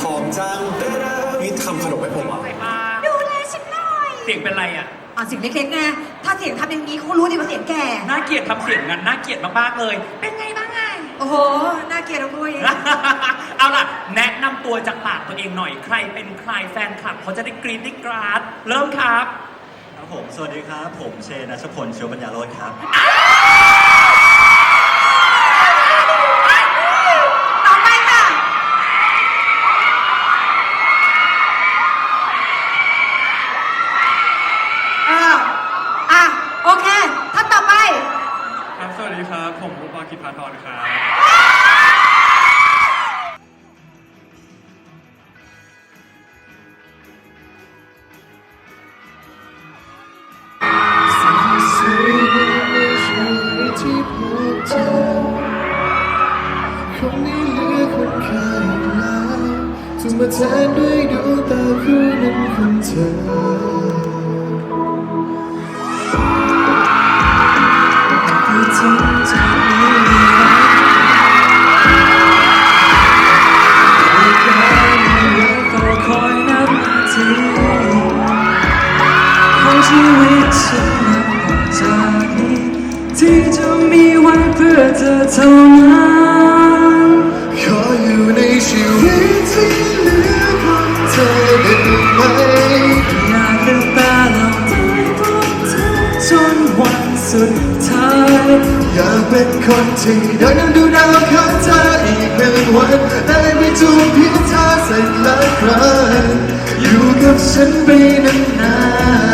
หอมจังนี่ทำขนมให้ผมเหรอะ ดูแลฉันหน่อยเสียงเป็นไรอะอะเสียงเล็กๆไงถ้าเสียงทำอย่างนี้เขารู้ดิว่าเสียงแก่ น่าเกลียดทำเสียงงั้นน่าเกลียดมากๆเลย เป็นไงบ้างไง โอ้โห น่าเกลียดน้องปุ้ยเอาล่ะ แนะนำตัวจากปากตัวเองหน่อย ใครเป็นใครแฟนคลับเขาจะได้กรี๊ดได้กราด เริ่มครับ ครับผม สวัสดีครับ ผมเชนัชพลเชียวปัญญาโรจน์ครับต่อไปค่ะ เออ อะ โอเค ท่านต่อไป ครับ สวัสดี ครับผมรูปากิจพาทรครับคงไม่เหลือคนค่าอีกแล้วจะมาแทนด้วยดวงตาคู่นั้นของเธอที่ ชีวิตฉันนับจากนี้ที่จะมีไว้เพื่อเธอเท่านั้นขออยู่ในชีวิตที่เหลือของเธอได้ไหมอยากลืมตาหลับตาพบเธอจนวันสุดท้ายอยากเป็นคนที่ได้นั่งดูดาวข้างเธออีกหนึ่งวันได้ไม่จูบเพียงเธอสักหลายครั้งอยู่กับฉันไปนานๆ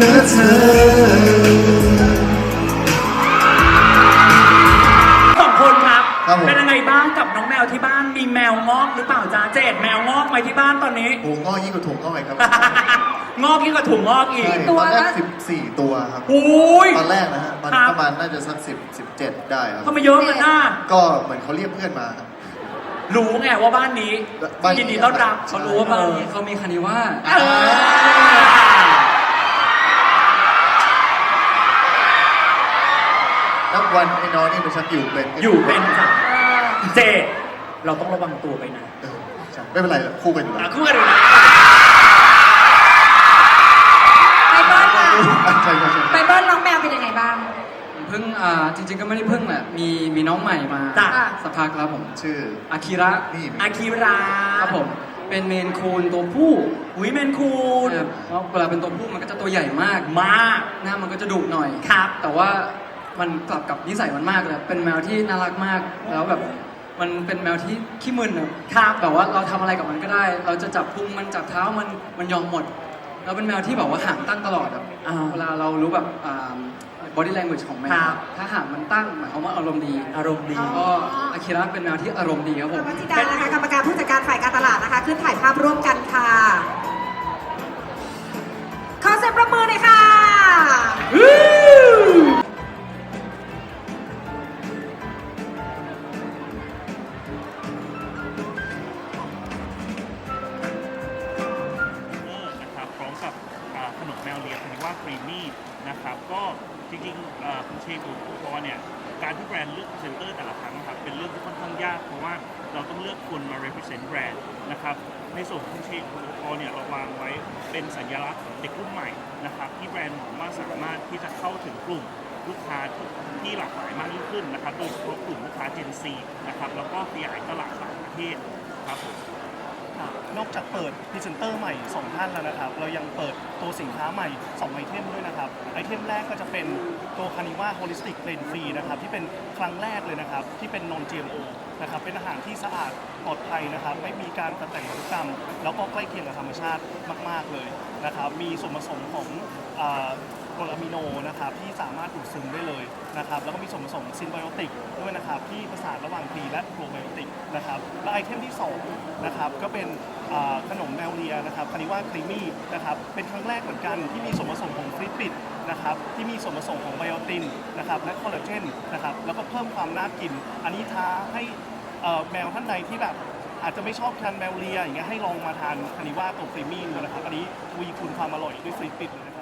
นะเธอสองคนครับ ครับผม เป็นยังไงบ้างกับน้องแมวที่บ้าน มีแมวงอกหรือเปล่าจ้าเจดแมวงอกไหมที่บ้านตอนนี้โอ้งอกยิ่งกว่าถุงงอกอีกครับงอกยิ่งกว่าถุงงอกอีก ใช่ตัวตอนแรกละสิบสี่ตัวครับโอ้ย ตอนแรกนะฮะตอนครันี้บประมาณน่าจะสักสิบสิบเจ็ดได้ครับ ทำไมเยอะกันน่ะก็เหมือนเขาเรียกเพื่อนมาครับ รู้ไงว่าบ้านนี้บ้านนี้ ยินดีต้อนรับเขารู้ว่าบ้านนี้เขามีคานิว่า เออ นับวันไอ้น้องนี่มันชักอยู่เป็นอยู่เป็นจ้ะเจดเราต้องระวังตัวไปนะเออใช่ไม่เป็นไรหรอกคู่กันอยู่แล้อะวคู่กันเลยนะไปเบิ้ลค่ะใช่ใช่ใช่ไปเบิ้ลน้องแมวเป็นยังไงบ้าง เพิ่งอ่าจริง ๆ ก็ไม่ได้เพิ่งแหละมีมีน้องใหม่มาจ้ะสักพักแล้วผมชื่ออากิระนี่อาคิราครับผมเป็นเมนคูนตัวผู้อุ้ยเมนคูนนะครับเพราะเวลาเป็นตัวผู้มันก็จะตัวใหญ่มาก มาก หน้ามันก็จะดุหน่อย ครับ แต่ว่า มันกลับกับนิสัยมันมากเลยเป็นแมวที่น่ารักมากแล้วแบบมันเป็นแมวที่ขี้มึนอะครับแบบว่าเราทำอะไรกับมันก็ได้ เราจะจับพุงมันจับเท้ามันมันยอมหมด แล้วเป็นแมวที่แบบว่าหางตั้งตลอดอะอ่าเวลาเรารู้แบบบอดี้ language ของแมวครับ ถ้าหางมันตั้งหมายความว่าอารมณ์ดีอารมณ์ดี ก็อาคิระเป็นแมวที่อารมณ์ดีครับผมวัชิดานะคะกรรมการผู้จัดการฝ่ายการตลาดนะคะ ขึ้นถ่ายภาพร่วมกันค่ะ ก็จริงๆอ่าคุณเชฟคุณปอเนี่ยการที่แบรนด์เลือกพรีเซนเตอร์แต่ละครั้งนะครับเป็นเรื่องที่ค่อนข้างยากเพราะว่าเราต้องเลือกคนมา represent แบรนด์นะครับในส่วนของคุณเชฟคุณปอเนี่ยเราวางไว้เป็นสัญลักษณ์เด็กรุ่นใหม่นะครับที่แบรนด์หวังว่าสามารถที่จะเข้าถึงกลุ่มลูกค้าที่ที่หลากหลายมากยิ่งขึ้นนะครับโดยเฉพาะกลุ่มลูกค้า Gen Z นะครับแล้วก็ขยายตลาดต่างประเทศครับผมครับ นอกจากเปิดพรีเซนเตอร์ใหม่ 2 ท่านแล้วนะครับ เรายังเปิดตัวสินค้าใหม่ 2 ไอเทมด้วยนะครับ ไอเทมแรกก็จะเป็นตัวคานิว่าโฮลิสติกเ a นฟรีนะครับที่เป็นครั้งแรกเลยนะครับ ที่เป็นนน GMO นะครับเป็นอาหารที่สะอาดปลอดภัยนะครับ ไม่มีการตัดแต่งพันธุกรรม แล้วก็ใกล้เคียงกับธรรมชาติมาก ๆเลยนะครับ มีส่วนผสมของ กรดอะมิโนนะครับที่สามารถดูดซึมได้เลยนะครับแล้วก็มีส่วนผสมซินไบโอติกด้วยนะครับที่ประสานระหว่างพรีและโปรไบโอติกนะครับและไอเทมที่สองนะครับก็เป็นขนมแมวเลียนะครับคานิว่าครีมี่นะครับเป็นครั้งแรกเหมือนกันที่มีส่วนผสมของฟริปปิดนะครับที่มีส่วนผสมของไบโอตินนะครับและคอลลาเจนนะครับแล้วก็เพิ่มความน่ากิน อันนี้ท้าให้แมวท่านใดที่แบบอาจจะไม่ชอบทานแมวเลียอย่างเงี้ยให้ลองมาทานคานิว่าตัวครีมี่ดูนะครับอันนี้วีคูณความอร่อยด้วยฟรีปิดเลย